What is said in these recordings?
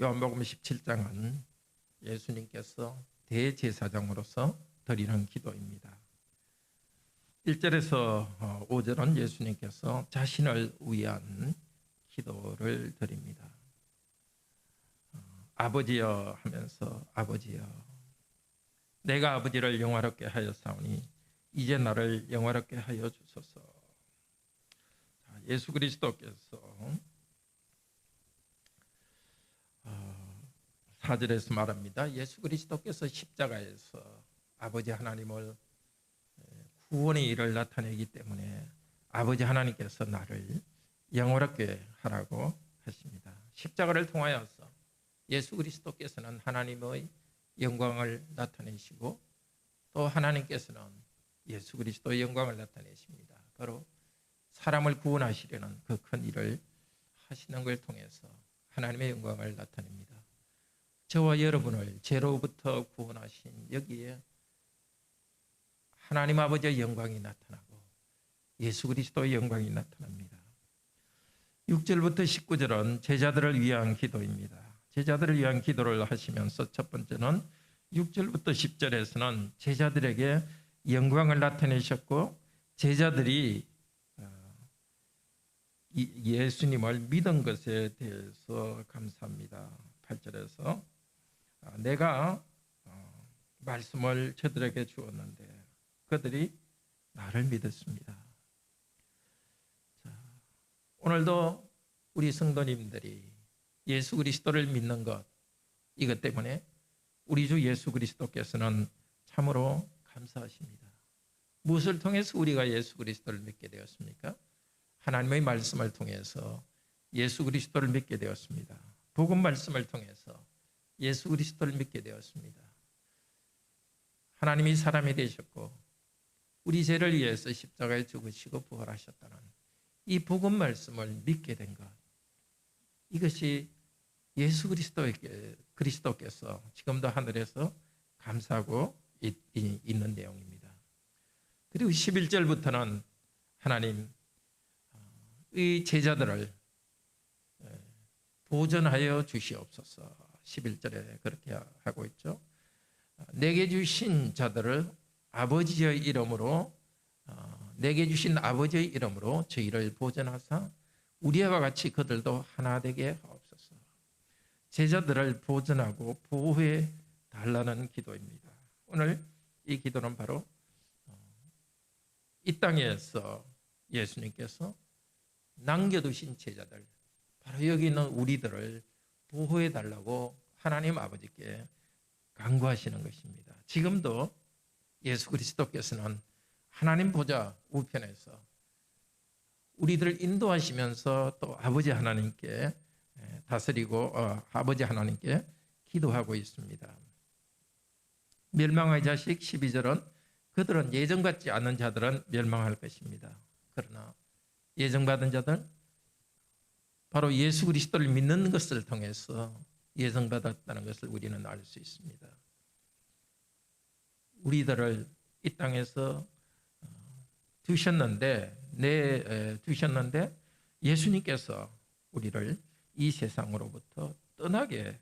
요한복음 17장은 예수님께서 대제사장으로서 드리는 기도입니다. 1절에서 5절은 예수님께서 자신을 위한 기도를 드립니다. 어, 아버지여 하면서 아버지여 내가 아버지를 영화롭게 하였사오니 이제 나를 영화롭게 하여 주소서. 자, 예수 그리스도께서 4절에서 말합니다. 예수 그리스도께서 십자가에서 아버지 하나님을 구원의 일을 나타내기 때문에 아버지 하나님께서 나를 영원롭게 하라고 하십니다. 십자가를 통하여서 예수 그리스도께서는 하나님의 영광을 나타내시고 또 하나님께서는 예수 그리스도의 영광을 나타내십니다. 바로 사람을 구원하시려는 그 큰 일을 하시는 걸 통해서 하나님의 영광을 나타냅니다. 저와 여러분을 죄로부터 구원하신 여기에 하나님 아버지의 영광이 나타나고 예수 그리스도의 영광이 나타납니다. 6절부터 19절은 제자들을 위한 기도입니다. 제자들을 위한 기도를 하시면서 첫 번째는 6절부터 10절에서는 제자들에게 영광을 나타내셨고 제자들이 어, 예수님을 믿은 것에 대해서 감사합니다. 8절에서 아, 내가 어, 말씀을 저들에게 주었는데 그들이 나를 믿었습니다. 자, 오늘도 우리 성도님들이 예수 그리스도를 믿는 것 이것 때문에 우리 주 예수 그리스도께서는 참으로 감사하십니다. 무엇을 통해서 우리가 예수 그리스도를 믿게 되었습니까? 하나님의 말씀을 통해서 예수 그리스도를 믿게 되었습니다. 복음 말씀을 통해서 예수 그리스도를 믿게 되었습니다. 하나님이 사람이 되셨고 우리 죄를 위해서 십자가에 죽으시고 부활하셨다는 이 복음 말씀을 믿게 된 것. 이것이 예수 그리스도에게 그리스도께서 지금도 하늘에서 감사하고 있, 는 내용입니다. 그리고 11절부터는 하나님 어, 이 제자들을 보전하여 주시옵소서. 11절에 그렇게 하고 있죠. 내게 주신 자들을 아버지의 이름으로 어, 내게 주신 아버지의 이름으로 저희를 보전하사 우리와 같이 그들도 하나 되게 하옵소서. 제자들을 보전하고 보호해 달라는 기도입니다. 오늘 이 기도는 바로 어, 이 땅에서 예수님께서 남겨두신 제자들, 바로 여기 있는 우리들을 보호해 달라고 하나님 아버지께 간구하시는 것입니다. 지금도 예수 그리스도께서는 하나님 보좌 우편에서 우리들을 인도하시면서 또 아버지 하나님께 다스리고 어, 아버지 하나님께 기도하고 있습니다. 멸망의 자식 12절은 그들은 예정 받지 않은 자들은 멸망할 것입니다. 그러나 예정받은 자들 바로 예수 그리스도를 믿는 것을 통해서 예정받았다는 것을 우리는 알 수 있습니다. 우리들을 이 땅에서 어, 두셨는데 내 두셨는데 예수님께서 우리를 이 세상으로부터 떠나게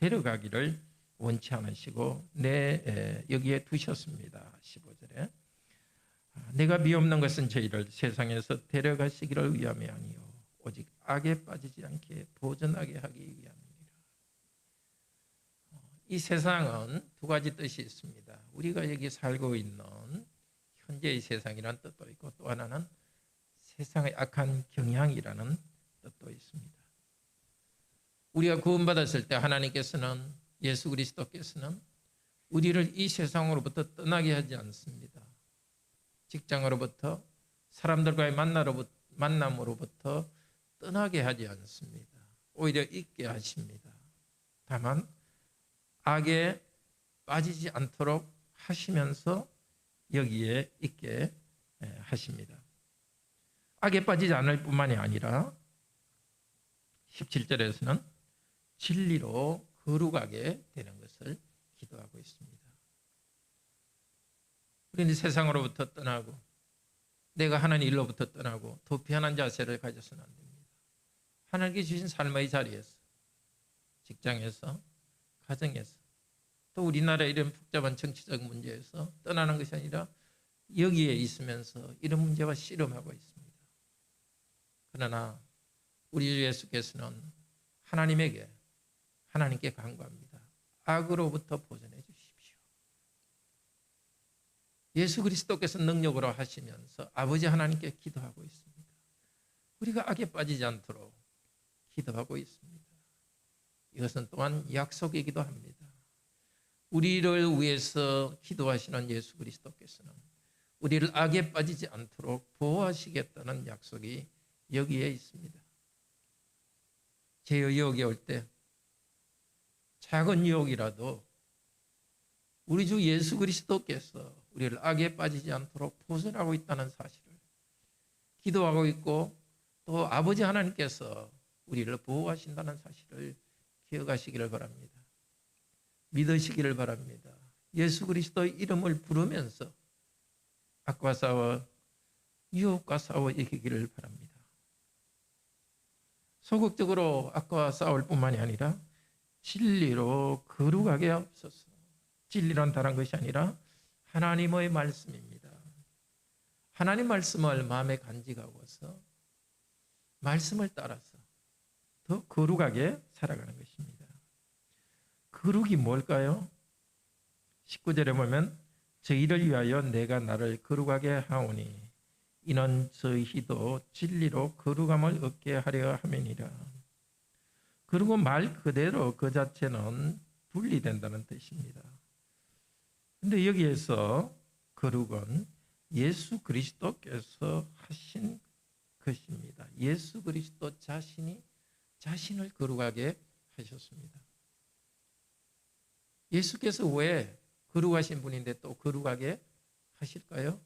데려가기를 원치 않으시고 내 여기에 두셨습니다. 15절에 아, 내가 미없는 것은 저희를 세상에서 데려가시기를 위함이 아니요 악에 빠지지 않게 보존하게 하기 위함이니라. 어, 이 세상은 두 가지 뜻이 있습니다. 우리가 여기 살고 있는 현재의 세상이라는 뜻도 있고 또 하나는 세상의 악한 경향이라는 뜻도 있습니다. 우리가 구원받았을 때 하나님께서는 예수 그리스도께서는 우리를 이 세상으로부터 떠나게 하지 않습니다. 직장으로부터 사람들과의 만남으로부터 떠나게 하지 않습니다. 오히려 있게 하십니다. 다만 악에 빠지지 않도록 하시면서 여기에 있게 하십니다. 악에 빠지지 않을 뿐만이 아니라 17절에서는 진리로 거룩하게 되는 것을 기도하고 있습니다. 우리는 세상으로부터 떠나고 내가 하는 일로부터 떠나고 도피하는 자세를 가져서는 안 됩니다. 하나님께 주신 삶의 자리에서 직장에서, 가정에서, 또 우리나라 이런 복잡한 정치적 문제에서 떠나는 것이 아니라 여기에 있으면서 이런 문제와 씨름하고 있습니다. 그러나 우리 주 예수께서는 하나님에게 하나님께 간구합니다. 악으로부터 보존해 주십시오. 예수 그리스도께서 능력으로 하시면서 아버지 하나님께 기도하고 있습니다. 우리가 악에 빠지지 않도록 기도하고 있습니다. 이것은 또한 약속이기도 합니다. 우리를 위해서 기도하시는 예수 그리스도께서는 우리를 악에 빠지지 않도록 보호하시겠다는 약속이 여기에 있습니다. 제 유혹이 올 때 작은 유혹이라도 우리 주 예수 그리스도께서 우리를 악에 빠지지 않도록 보존하고 있다는 사실을 기도하고 있고 또 아버지 하나님께서 우리를 보호하신다는 사실을 기억하시기를 바랍니다. 믿으시기를 바랍니다. 예수 그리스도의 이름을 부르면서 악과 싸워 유혹과 싸워 이기기를 바랍니다. 소극적으로 악과 싸울 뿐만이 아니라 진리로 거룩하게 없어서 진리란 다른 것이 아니라 하나님의 말씀입니다. 하나님 말씀을 마음에 간직하고서 말씀을 따라서 더 거룩하게 살아가는 것입니다. 거룩이 뭘까요? 19절에 보면 저희를 위하여 내가 나를 거룩하게 하오니 이는 저희도 진리로 거룩함을 얻게 하려 함이니라. 그리고 말 그대로 그 자체는 분리된다는 뜻입니다. 근데 여기에서 거룩은 예수 그리스도께서 하신 것입니다. 예수 그리스도 자신이 자신을 거룩하게 하셨습니다. 예수께서 왜 거룩하신 분인데 또 거룩하게 하실까요?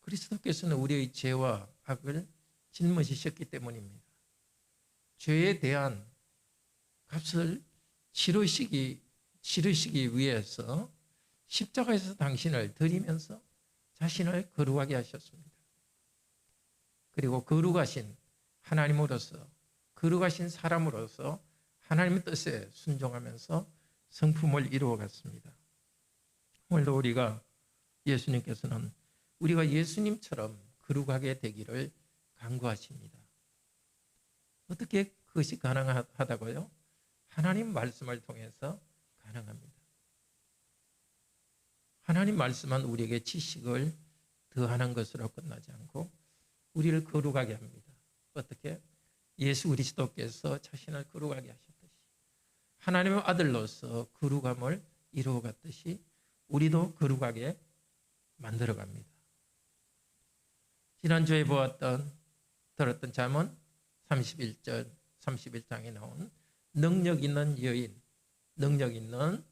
그리스도께서는 우리의 죄와 악을 짊어지셨기 때문입니다. 죄에 대한 값을 치르시기, 치르시기 위해서 십자가에서 당신을 드리면서 자신을 거룩하게 하셨습니다. 그리고 거룩하신 하나님으로서 거룩하신 사람으로서 하나님의 뜻에 순종하면서 성품을 이루어 갔습니다. 오늘도 우리가 예수님께서는 우리가 예수님처럼 거룩하게 되기를 간구하십니다. 어떻게 그것이 가능하다고요? 하나님 말씀을 통해서 가능합니다. 하나님 말씀은 우리에게 지식을 더하는 것으로 끝나지 않고 우리를 거룩하게 합니다. 어떻게? 예수 그리스도께서 자신을 거룩하게 하셨듯이 하나님의 아들로서 거룩함을 이루어 갔듯이 우리도 거룩하게 만들어 갑니다. 지난주에 보았던 들었던 잠언 31절 31장에 나온 능력 있는 여인, 능력 있는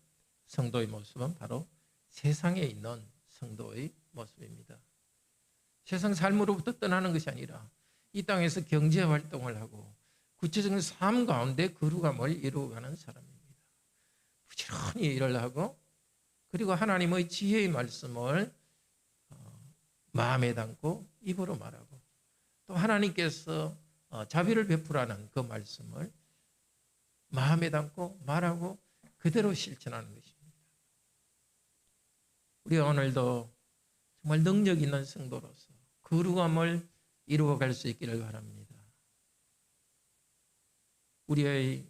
성도의 모습은 바로 세상에 있는 성도의 모습입니다. 세상 삶으로부터 떠나는 것이 아니라 이 땅에서 경제 활동을 하고 구체적인 삶 가운데 거룩함을 이루어가는 사람입니다. 부지런히 일을 하고 그리고 하나님의 지혜의 말씀을 어, 마음에 담고 입으로 말하고 또 하나님께서 어, 자비를 베풀라는 그 말씀을 마음에 담고 말하고 그대로 실천하는 것입니다. 우리 오늘도 정말 능력 있는 성도로서 거룩함을 이루어갈 수 있기를 바랍니다. 우리의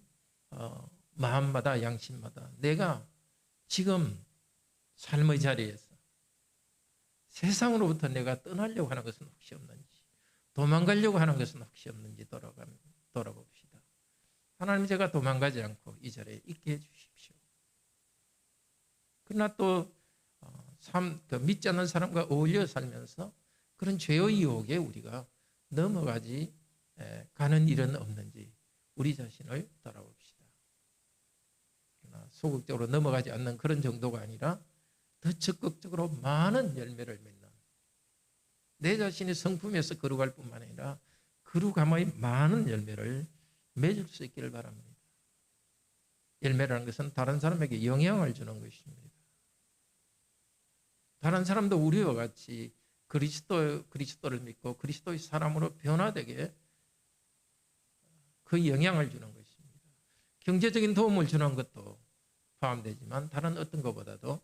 어, 마음마다 양심마다 내가 지금 삶의 자리에서 세상으로부터 내가 떠나려고 하는 것은 혹시 없는지 도망가려고 하는 것은 혹시 없는지 돌아가, 돌아봅시다. 하나님 제가 도망가지 않고 이 자리에 있게 해주십시오. 그러나 또 어, 삶, 그 믿지 않는 사람과 어울려 살면서 그런 죄의 유혹에 우리가 넘어가지 가는 일은 없는지 우리 자신을 돌아봅시다. 소극적으로 넘어가지 않는 그런 정도가 아니라 더 적극적으로 많은 열매를 맺는 내 자신이 성품에서 거룩할 뿐만 아니라 거룩함의 많은 열매를 맺을 수 있기를 바랍니다. 열매라는 것은 다른 사람에게 영향을 주는 것입니다. 다른 사람도 우리와 같이 그리스도 그리스도를 믿고 그리스도의 사람으로 변화되게 그 영향을 주는 것입니다. 경제적인 도움을 주는 것도 포함되지만 다른 어떤 것보다도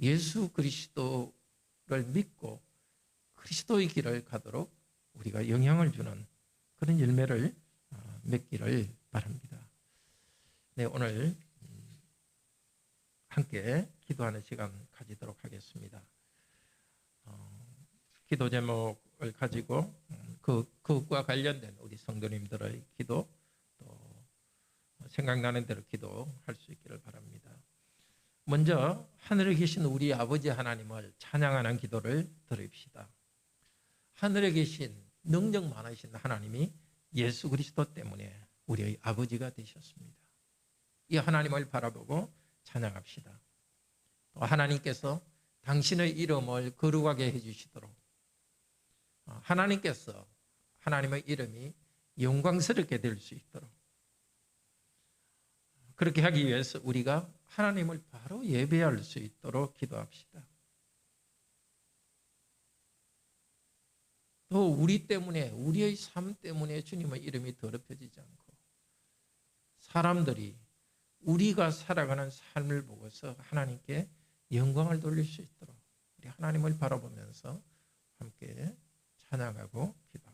예수 그리스도를 믿고 그리스도의 길을 가도록 우리가 영향을 주는 그런 열매를 어, 맺기를 바랍니다. 네, 오늘 음, 함께 기도하는 시간 가지도록 하겠습니다. 어, 기도 제목을 가지고 음, 그 그것과 관련된 우리 성도님들의 기도 또 생각나는 대로 기도할 수 있기를 바랍니다. 먼저 하늘에 계신 우리 아버지 하나님을 찬양하는 기도를 드립시다. 하늘에 계신 능력 많으신 하나님이 예수 그리스도 때문에 우리의 아버지가 되셨습니다. 이 하나님을 바라보고 찬양합시다. 또 하나님께서 당신의 이름을 거룩하게 해주시도록 어, 하나님께서 하나님의 이름이 영광스럽게 될 수 있도록 그렇게 하기 위해서 우리가 하나님을 바로 예배할 수 있도록 기도합시다. 또 우리 때문에 우리의 삶 때문에 주님의 이름이 더럽혀지지 않고 사람들이 우리가 살아가는 삶을 보고서 하나님께 영광을 돌릴 수 있도록 우리 하나님을 바라보면서 함께 찬양하고 기도합니다.